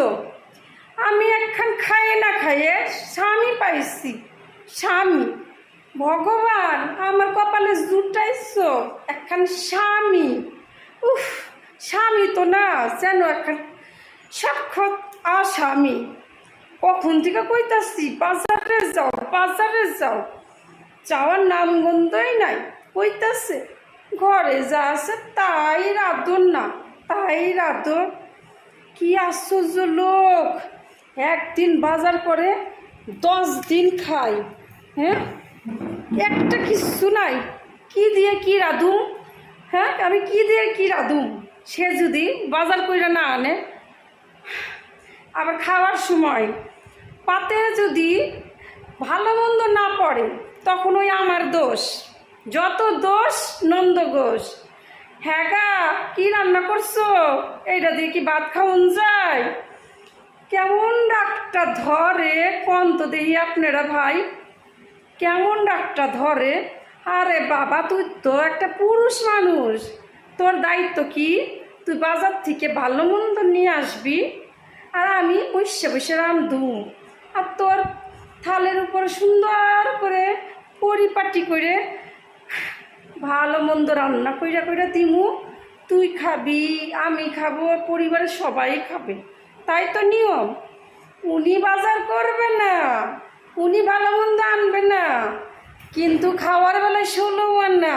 বুঝছ আমি একখান খাইয়ে না খাইয়ে স্বামী পাইছি, স্বামী। ভগবান, আমার কপালে জুটাইছো, একখান স্বামী। উফ, স্বামী তো না, যেন একখান সাক্ষাৎ আসামি। কখন থেকে কইতাছি, বাজারে যাও বাজারে যাও। যাওয়ার নাম গন্ধই নাই, কইতাছে, ঘরে যা আছে তাই রাধন না, তাই রাধন। কি আশ্চর্য লোক। একদিন বাজার করে, দশ দিন খাই হ্যাঁ? একটা কিচ্ছু নাই। কি দিয়ে কি রাধুম? হ্যাঁ? আমি কি দিয়ে কি রাধুম? সে যদি বাজার করে না আনে। আবার খাওয়ার সময় পাতে যদি ভালো মন্দ না পড়ে, তখন ওই আমার দোষ। যত দোষ, নন্দ ঘোষ। হ্যাঁ গা, কি রান্না করছ? এইটা দিয়ে কি ভাত খাওয়ান যায়? কেমন ডাকটা ধরে? কোন তো দেখি আপনারা ভাই। কেমন ডাকটা ধরে? আরে বাবা, তুই তো একটা পুরুষ মানুষ। তোর দায়িত্ব কি? তুই বাজার থেকে ভালো মন্দ নিয়ে আসবি। আর আমি বসে বসে রান্ধুম আর তোর থালের উপর সুন্দর করে পরিপাটি করে ভালো মন্দ রান্না কইরা কইরা দিমু, তুই খাবি, আমি খাব, পরিবারের সবাই খাবে। তাই তো নিয়ম। উনি বাজার করবে না, উনি ভালো মন্দ আনবে না, কিন্তু খাওয়ার বেলায় ষোলো না।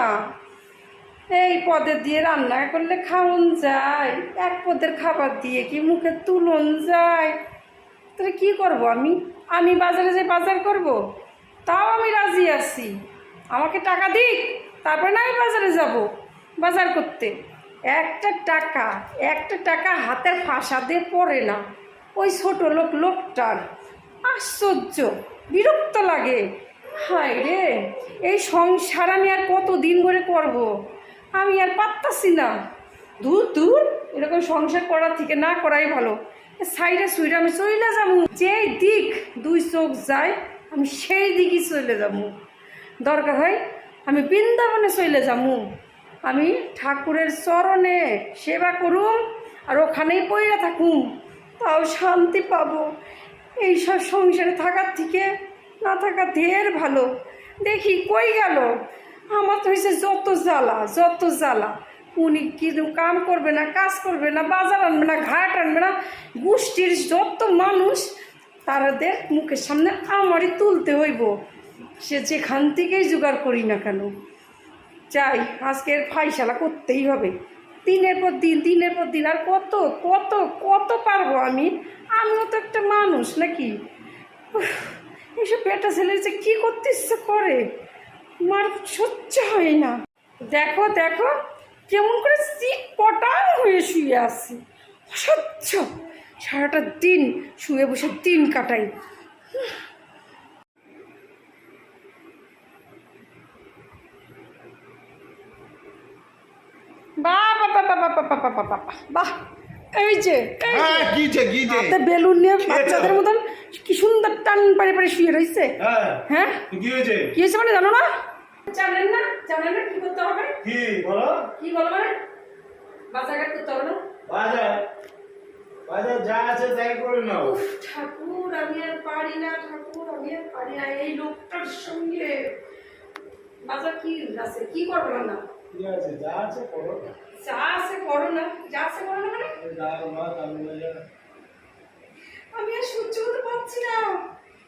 এই পদের দিয়ে রান্না করলে খাওয়ান যায়, এক পদের খাবার দিয়ে কি মুখে তুলন যায়? তাহলে কি করব আমি? আমি বাজারে যে বাজার করব, তাও আমি রাজি আছি। আমাকে টাকা দিক। তারপরে না আমি বাজারে যাব। বাজার করতে। একটা টাকা একটা টাকা হাতের ফাঁসা দিয়ে পড়ে না। ওই ছোট লোক, লোকটার। আশ্চর্য, বিরক্ত লাগে। হায় রে, এই সংসার আমি আর কত দিন ধরে করব? আমি আর পারতাছি না। দূর দূর, এরকম সংসার করার থেকে না করাই ভালো। সাইডে সুইডে আমি চলে যাব। যেই দিক দুই চোখ যায়, আমি সেই দিকই চলে যাব। দরকার হয় আমি বৃন্দাবনে চলে যাব আমি ঠাকুরের চরণে সেবা করুম আর ওখানেই পইরা থাকুম। তাও শান্তি পাবো। এইসব সংসারে থাকার থেকে না থাকা ঢের ভালো। দেখি কই গেল? আমার তো হয়েছে যত জ্বালা যত জ্বালা। উনি কি কাম করবে না, কাজ করবে না, বাজার আনবে না, ঘাট আনবে না? গোষ্ঠীর যত মানুষ তাদের মুখের সামনে আমারই তুলতে হইব। সে যেখান থেকেই জোগাড় করি না কেন চাই আজকের ফাইসালা করতেই হবে। দিনের পর দিন দিনের পর দিন আর কত কত কত পারব আমি? আমিও তো একটা মানুষ নাকি? উফ, এইসব বেটা ছেলে যে কী করতে ইচ্ছে করে? মার সহ্য হয় না। দেখো দেখো কেমন করে সিট পটান হয়ে শুয়ে আছে। অসহ্য। সারাটা দিন শুয়ে বসে দিন কাটাই। বাহ বাহ বাহ বাহ এই যে হ্যাঁ হাতে বেলুন নিয়ে বাচ্চাদের মতন কি সুন্দর টান পারে পারে শুয়ে রয়েছে হ্যাঁ হ্যাঁ কি হয়েছে কি হয়েছে মানে জানো না জানেন না জানেন না কি করতে হবে কি বলো কি বলো মানে বাজারঘাট করতে হবে না বাজার বাজার যা আছে তাই করে নাও ঠাকুর আমি আর পারি না ঠাকুর আমি আর পারি না এই লোকটার সঙ্গে বাজার কি আছে কি করব না কি আছে যা আছে করো যা আছে করো না। যা আছে করো না মানে? এই ডাল ভাত আলু আমি আর সহ্য করতে পারছি না।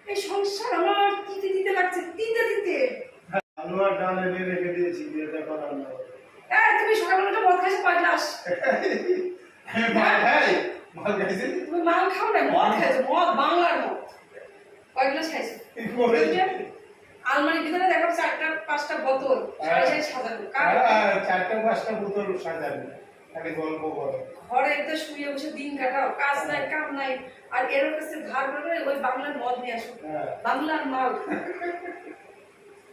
এই সংসার আমার দিতে দিতে লাগছে দিতে দিতে। আলু ডাল এনে রেখে দিয়েছি দিয়ে দেখো রান্না এই তুমি সকালবেলা মদ খাইছো কয় গ্লাস? মাল খাই মাল খাইছি? তুমি মাল খাও না? মদ খাইছো মদ বাংলার মদ। কয় গ্লাস খাইছো? আলমারির ভিতরে দেখো চারটা পাঁচটা বোতল সাড়ে সাড়ে সাজানো। হ্যাঁ, চারটা পাঁচটা বোতল সাজাবে খালি গল্প করো ঘরে শুয়ে বসে দিন কাটাও কাজ নাই কাম নাই। আর এর কাছে ধার করে ওই বাংলার মদ নিয়ে আসো। হ্যাঁ। বাংলার মাল।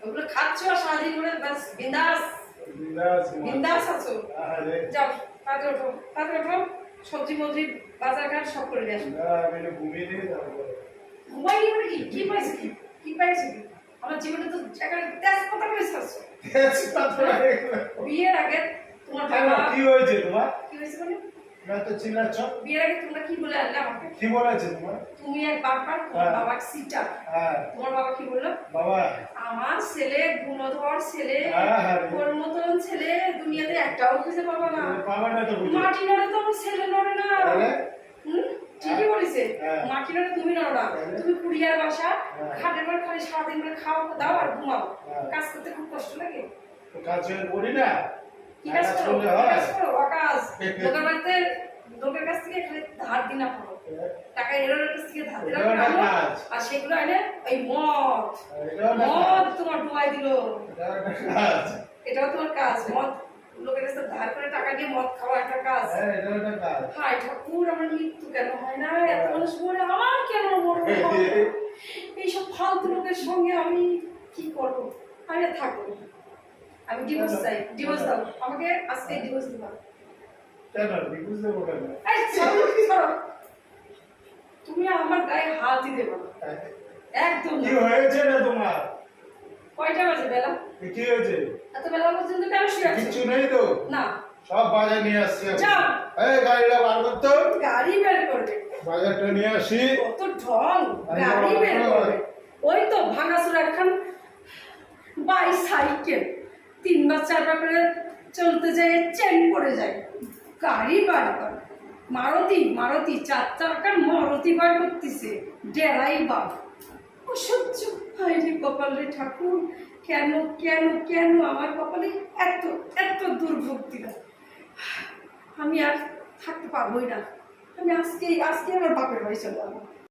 ওগুলো খাচ্ছ আর সারাদিন করে বিন্দাস। বিন্দাস আছো। যাও তাতে ওঠো তাতে ওঠো। সবজি মবজি বাজার ঘাট সব করে নিয়ে আসো। ঘুমিয়ে দিয়ে ঘুমাই মানে কি? কি পাইছে কি কি পাইছে কি আমার জীবনে তো একেবারে তেজপাতা হয়েছে আছো বিয়ের আগে তোমার বাবা কি হয়েছে তোমার? কি হয়েছে মানে না তো চিল্লাচ্ছ। বিয়ের আগে তোমরা কি বলে আনলে আমাকে? কি বলেছে তোমার? তুমি এক বারবার তোমার হ্যাঁ। বাবা সিটা হ্যাঁ। তোমার বাবা কি বলল? বাবা। আমার ছেলে গুণধর ছেলে হ্যাঁ, হ্যাঁ। ওর মতন ছেলে দুনিয়াতে একটাও খুঁজে পাবা না। বাবা না তো মাটি নড়ে তো আমার ছেলে নড়ে না? হুম? ঠিকই বলেছে। হ্যাঁ। মাটি নড়ে তুমি নড়ো না। তুমি কুড়িয়ার বাসা হ্যাঁ। খাটের পর খালি সারাদিন করে খাও দাও আর ঘুমাও। হ্যাঁ। কাজ করতে খুব কষ্ট লাগে। কাজ করি না কি কাজ করো? হয় কাজ করো? অকাজ। বাড়িতে লোকের কাছ থেকে খালি ধার দিনা করো। টাকা এরোর কাছ থেকে ধার দিনা করো আর সেগুলো এনে ওই মদ। মদ তোমার ডুবাই দিল। এটাও তোমার কাজ মদ লোকের কাছে ধার করে টাকা দিয়ে মদ খাওয়া একটা কাজ। হ্যাঁ এটাও একটা কাজ। হায় ঠাকুর আমার মৃত্যু কেন হয় না? এত মানুষ মরে আমার কেন মরবে? এইসব ফালতু লোকের সঙ্গে আমি কি করব? আমি থাকব আমি ডিভোর্স চাই। ডিভোর্স দাও। আমাকে আজকে ডিভোর্স দিবা। কেন? বুঝতে পারবে না এই ছাড়ো, ছাড়ো। তুমি আমার গায়ে হাত দিতে পারো। একদম। কি হয়েছে না তোমার? কয়টা বাজে বেলা? কি হয়েছে? এত বেলা পর্যন্ত কেন শুয়ে আছো? কিচ্ছু নেই তো। না। সব বাজার নিয়ে আসছি যাও। এই গাড়িটা বার করতো গাড়ি বের করবে। বাজারটা নিয়ে আসি। কত ঢং। গাড়ি বের করবে। ওই তো ভাঙাচোরা একখান বাইসাইকেল। তিনবার চারবার করে চলতে যায় চেন পড়ে যায়। গাড়ি বার করে। মারুতি মারুতি চার চাকার মারুতি বার করতেছে। ডেরাই বাপ। অসহ্য। হায় রে ঠাকুর, কেন কেন কেন আমার কপালে এত এত দুর্ভোগ দিল? আমি আর থাকতে পারবোই না। আমি আজকে আজকে আমার বাপের বাড়ি চলে যাব।